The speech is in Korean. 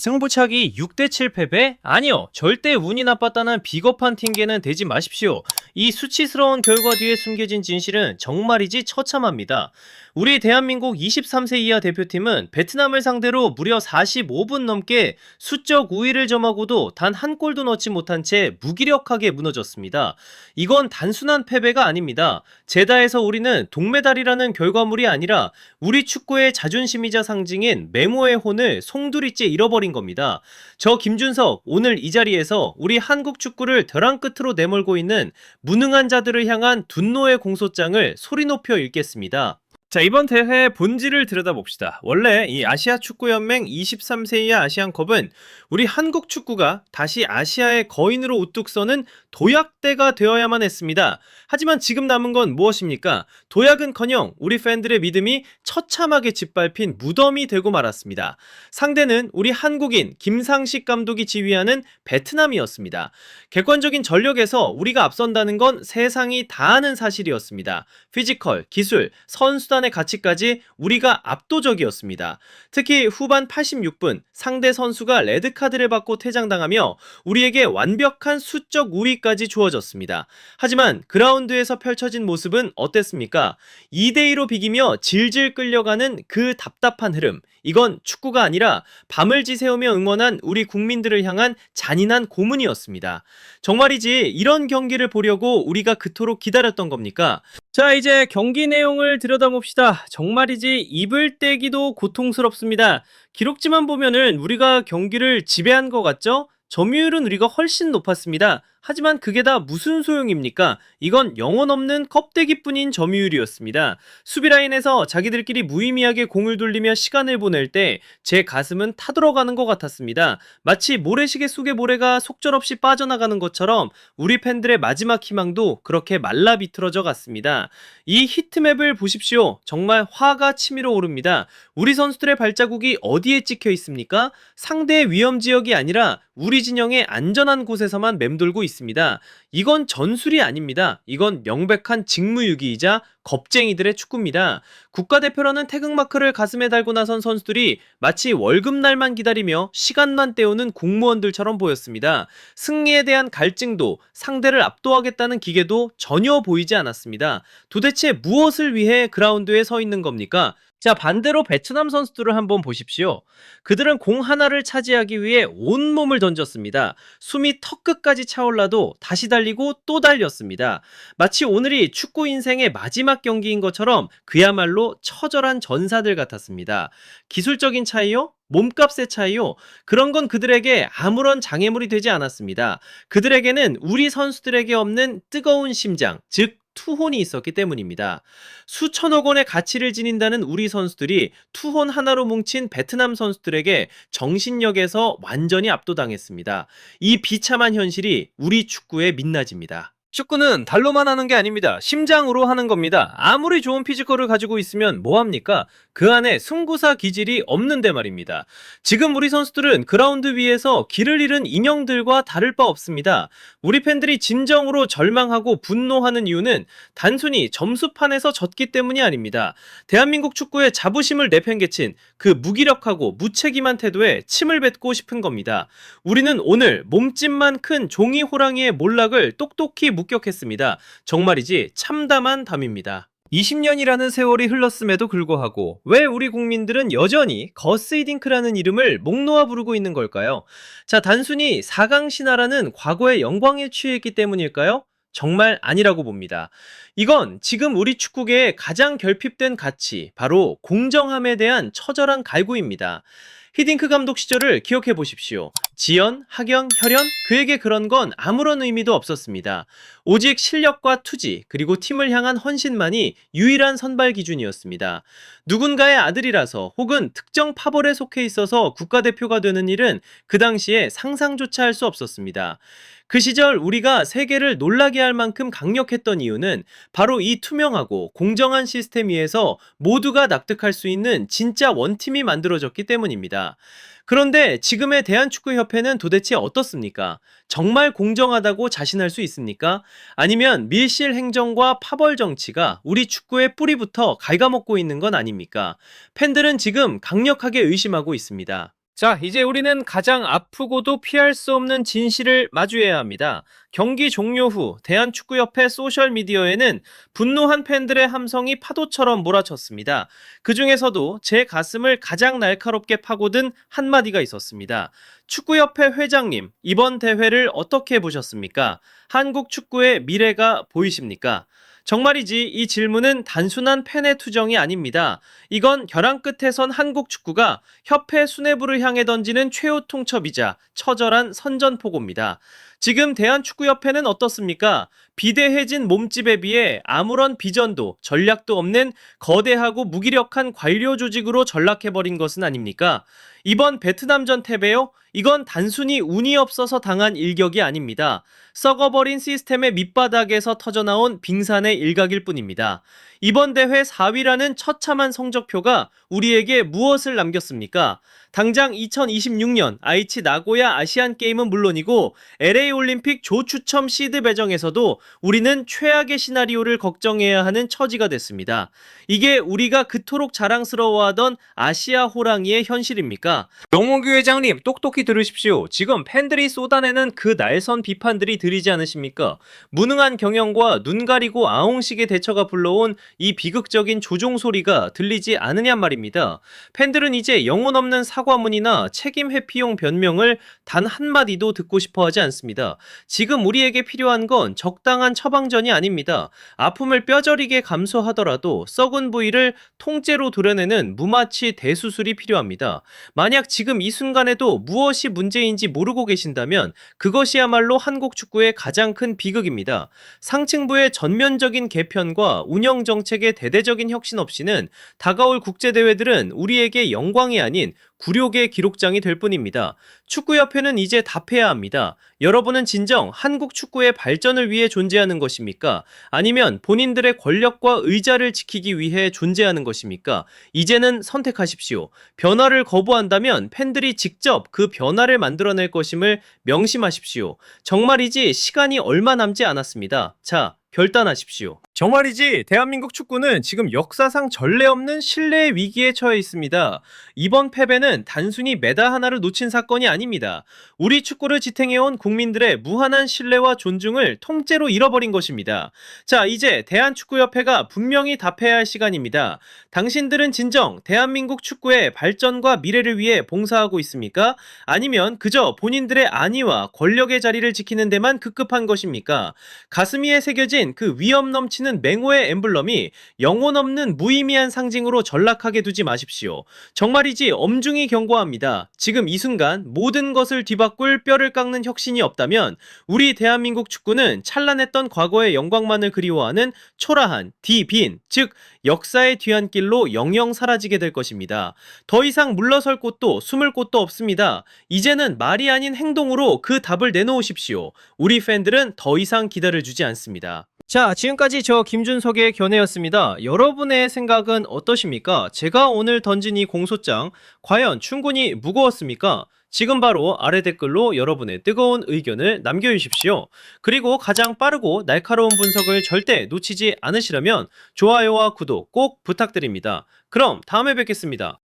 승부차기 6대7 패배? 아니요. 절대 운이 나빴다는 비겁한 핑계는 대지 마십시오. 이 수치스러운 결과 뒤에 숨겨진 진실은 정말이지 처참합니다. 우리 대한민국 23세 이하 대표팀은 베트남을 상대로 무려 45분 넘게 수적 우위를 점하고도 단 한 골도 넣지 못한 채 무기력하게 무너졌습니다. 이건 단순한 패배가 아닙니다. 제다에서 우리는 동메달이라는 결과물이 아니라 우리 축구의 자존심이자 상징인 메모의 혼을 송두리째 잃어버린 겁니다. 저 김준석 오늘 이 자리에서 우리 한국 축구를 벼랑 끝으로 내몰고 있는 무능한 자들을 향한 분노의 공소장을 소리 높여 읽겠습니다. 자, 이번 대회 본질을 들여다봅시다. 원래 이 아시아 축구연맹 23세 이하 아시안컵은 우리 한국 축구가 다시 아시아의 거인으로 우뚝 서는 도약대가 되어야만 했습니다. 하지만 지금 남은 건 무엇입니까? 도약은 커녕 우리 팬들의 믿음이 처참하게 짓밟힌 무덤이 되고 말았습니다. 상대는 우리 한국인 김상식 감독이 지휘하는 베트남이었습니다. 객관적인 전력에서 우리가 앞선다는 건 세상이 다 아는 사실이었습니다. 피지컬, 기술, 선수단 의 가치까지 우리가 압도적이었습니다. 특히 후반 86분 상대 선수가 레드카드를 받고 퇴장당하며 우리에게 완벽한 수적 우위까지 주어졌습니다. 하지만 그라운드에서 펼쳐진 모습은 어땠습니까? 2대2로 비기며 질질 끌려가는 그 답답한 흐름. 이건 축구가 아니라 밤을 지새우며 응원한 우리 국민들을 향한 잔인한 고문이었습니다. 정말이지 이런 경기를 보려고 우리가 그토록 기다렸던 겁니까? 자, 이제 경기 내용을 들여다봅시다. 정말이지 입을 떼기도 고통스럽습니다. 기록지만 보면은 우리가 경기를 지배한 것 같죠? 점유율은 우리가 훨씬 높았습니다. 하지만 그게 다 무슨 소용입니까? 이건 영혼 없는 껍데기뿐인 점유율이었습니다. 수비 라인에서 자기들끼리 무의미하게 공을 돌리며 시간을 보낼 때 제 가슴은 타들어가는 것 같았습니다. 마치 모래시계 속의 모래가 속절없이 빠져나가는 것처럼 우리 팬들의 마지막 희망도 그렇게 말라 비틀어져 갔습니다. 이 히트맵을 보십시오. 정말 화가 치밀어 오릅니다. 우리 선수들의 발자국이 어디에 찍혀 있습니까? 상대의 위험 지역이 아니라 우리 진영의 안전한 곳에서만 맴돌고 있습니다. 이건 전술이 아닙니다. 이건 명백한 직무유기이자 겁쟁이들의 축구입니다. 국가대표라는 태극마크를 가슴에 달고 나선 선수들이 마치 월급날만 기다리며 시간만 때우는 공무원들처럼 보였습니다. 승리에 대한 갈증도 상대를 압도하겠다는 기계도 전혀 보이지 않았습니다. 도대체 무엇을 위해 그라운드에 서 있는 겁니까? 자, 반대로 베트남 선수들을 한번 보십시오. 그들은 공 하나를 차지하기 위해 온몸을 던졌습니다. 숨이 턱끝까지 차올라도 다시 달리고 또 달렸습니다. 마치 오늘이 축구 인생의 마지막 경기인 것처럼 그야말로 처절한 전사들 같았습니다. 기술적인 차이요? 몸값의 차이요? 그런 건 그들에게 아무런 장애물이 되지 않았습니다. 그들에게는 우리 선수들에게 없는 뜨거운 심장, 즉 투혼이 있었기 때문입니다. 수천억 원의 가치를 지닌다는 우리 선수들이 투혼 하나로 뭉친 베트남 선수들에게 정신력에서 완전히 압도당했습니다. 이 비참한 현실이 우리 축구의 민낯입니다. 축구는 달로만 하는 게 아닙니다. 심장으로 하는 겁니다. 아무리 좋은 피지컬을 가지고 있으면 뭐합니까? 그 안에 승부사 기질이 없는데 말입니다. 지금 우리 선수들은 그라운드 위에서 길을 잃은 인형들과 다를 바 없습니다. 우리 팬들이 진정으로 절망하고 분노하는 이유는 단순히 점수판에서 졌기 때문이 아닙니다. 대한민국 축구의 자부심을 내팽개친 그 무기력하고 무책임한 태도에 침을 뱉고 싶은 겁니다. 우리는 오늘 몸집만 큰 종이 호랑이의 몰락을 똑똑히 묵격했습니다. 정말이지 참담한 담입니다. 20년이라는 세월이 흘렀음에도 불구하고 왜 우리 국민들은 여전히 거스이딩크라는 이름을 목 놓아 부르고 있는 걸까요? 자, 단순히 4강 신화라는 과거의 영광에 취했기 때문일까요? 정말 아니라고 봅니다. 이건 지금 우리 축구계의 가장 결핍된 가치, 바로 공정함에 대한 처절한 갈구입니다. 히딩크 감독 시절을 기억해 보십시오. 지연, 학연, 혈연, 그에게 그런 건 아무런 의미도 없었습니다. 오직 실력과 투지, 그리고 팀을 향한 헌신만이 유일한 선발 기준이었습니다. 누군가의 아들이라서 혹은 특정 파벌에 속해 있어서 국가대표가 되는 일은 그 당시에 상상조차 할 수 없었습니다. 그 시절 우리가 세계를 놀라게 할 만큼 강력했던 이유는 바로 이 투명하고 공정한 시스템 위에서 모두가 납득할 수 있는 진짜 원팀이 만들어졌기 때문입니다. 그런데 지금의 대한축구협회는 도대체 어떻습니까? 정말 공정하다고 자신할 수 있습니까? 아니면 밀실 행정과 파벌 정치가 우리 축구의 뿌리부터 갉아먹고 있는 건 아닙니까? 팬들은 지금 강력하게 의심하고 있습니다. 자, 이제 우리는 가장 아프고도 피할 수 없는 진실을 마주해야 합니다. 경기 종료 후 대한축구협회 소셜미디어에는 분노한 팬들의 함성이 파도처럼 몰아쳤습니다. 그 중에서도 제 가슴을 가장 날카롭게 파고든 한마디가 있었습니다. 축구협회 회장님, 이번 대회를 어떻게 보셨습니까? 한국 축구의 미래가 보이십니까? 정말이지 이 질문은 단순한 팬의 투정이 아닙니다. 이건 벼랑 끝에선 한국 축구가 협회 수뇌부를 향해 던지는 최후 통첩이자 처절한 선전포고입니다. 지금 대한축구협회는 어떻습니까? 비대해진 몸집에 비해 아무런 비전도 전략도 없는 거대하고 무기력한 관료 조직으로 전락해버린 것은 아닙니까? 이번 베트남전 패배요? 이건 단순히 운이 없어서 당한 일격이 아닙니다. 썩어버린 시스템의 밑바닥에서 터져나온 빙산의 일각일 뿐입니다. 이번 대회 4위라는 처참한 성적표가 우리에게 무엇을 남겼습니까? 당장 2026년 아이치 나고야 아시안 게임은 물론이고 LA 올림픽 조추첨 시드 배정에서도 우리는 최악의 시나리오를 걱정해야 하는 처지가 됐습니다. 이게 우리가 그토록 자랑스러워하던 아시아 호랑이의 현실입니까? 명문규 회장님 똑똑히 들으십시오. 지금 팬들이 쏟아내는 그 날선 비판들이 들리지 않으십니까? 무능한 경영과 눈 가리고 아웅식의 대처가 불러온 이 비극적인 조종 소리가 들리지 않으냔 말입니다. 팬들은 이제 영혼 없는 사 과문이나 책임 회피용 변명을 단 한마디도 듣고 싶어 하지 않습니다. 지금 우리에게 필요한 건 적당한 처방전이 아닙니다. 아픔을 뼈저리게 감수하더라도 썩은 부위를 통째로 도려내는 무마치 대수술이 필요합니다. 만약 지금 이 순간에도 무엇이 문제인지 모르고 계신다면 그것이야말로 한국 축구의 가장 큰 비극입니다. 상층부의 전면적인 개편과 운영 정책의 대대적인 혁신 없이는 다가올 국제대회들은 우리에게 영광이 아닌 굴욕의 기록장이 될 뿐입니다. 축구협회는 이제 답해야 합니다. 여러분은 진정 한국 축구의 발전을 위해 존재하는 것입니까? 아니면 본인들의 권력과 의자를 지키기 위해 존재하는 것입니까? 이제는 선택하십시오. 변화를 거부한다면 팬들이 직접 그 변화를 만들어낼 것임을 명심하십시오. 정말이지 시간이 얼마 남지 않았습니다. 자, 결단하십시오. 정말이지 대한민국 축구는 지금 역사상 전례 없는 신뢰의 위기에 처해 있습니다. 이번 패배는 단순히 메달 하나를 놓친 사건이 아닙니다. 우리 축구를 지탱해온 국민들의 무한한 신뢰와 존중을 통째로 잃어버린 것입니다. 자, 이제 대한축구협회가 분명히 답해야 할 시간입니다. 당신들은 진정 대한민국 축구의 발전과 미래를 위해 봉사하고 있습니까? 아니면 그저 본인들의 안위와 권력의 자리를 지키는 데만 급급한 것입니까? 가슴 위에 새겨진 그 위험 넘치 는 맹호의 엠블럼이 영혼 없는 무의미한 상징으로 전락하게 두지 마십시오. 정말이지 엄중히 경고합니다. 지금 이 순간 모든 것을 뒤바꿀 뼈를 깎는 혁신이 없다면 우리 대한민국 축구는 찬란했던 과거의 영광만을 그리워하는 초라한 디빈, 즉 역사의 뒤안길로 영영 사라지게 될 것입니다. 더 이상 물러설 곳도 숨을 곳도 없습니다. 이제는 말이 아닌 행동으로 그 답을 내놓으십시오. 우리 팬들은 더 이상 기다려 주지 않습니다. 자, 지금까지 저 김준석의 견해였습니다. 여러분의 생각은 어떠십니까? 제가 오늘 던진 이 공소장, 과연 충분히 무거웠습니까? 지금 바로 아래 댓글로 여러분의 뜨거운 의견을 남겨주십시오. 그리고 가장 빠르고 날카로운 분석을 절대 놓치지 않으시려면 좋아요와 구독 꼭 부탁드립니다. 그럼 다음에 뵙겠습니다.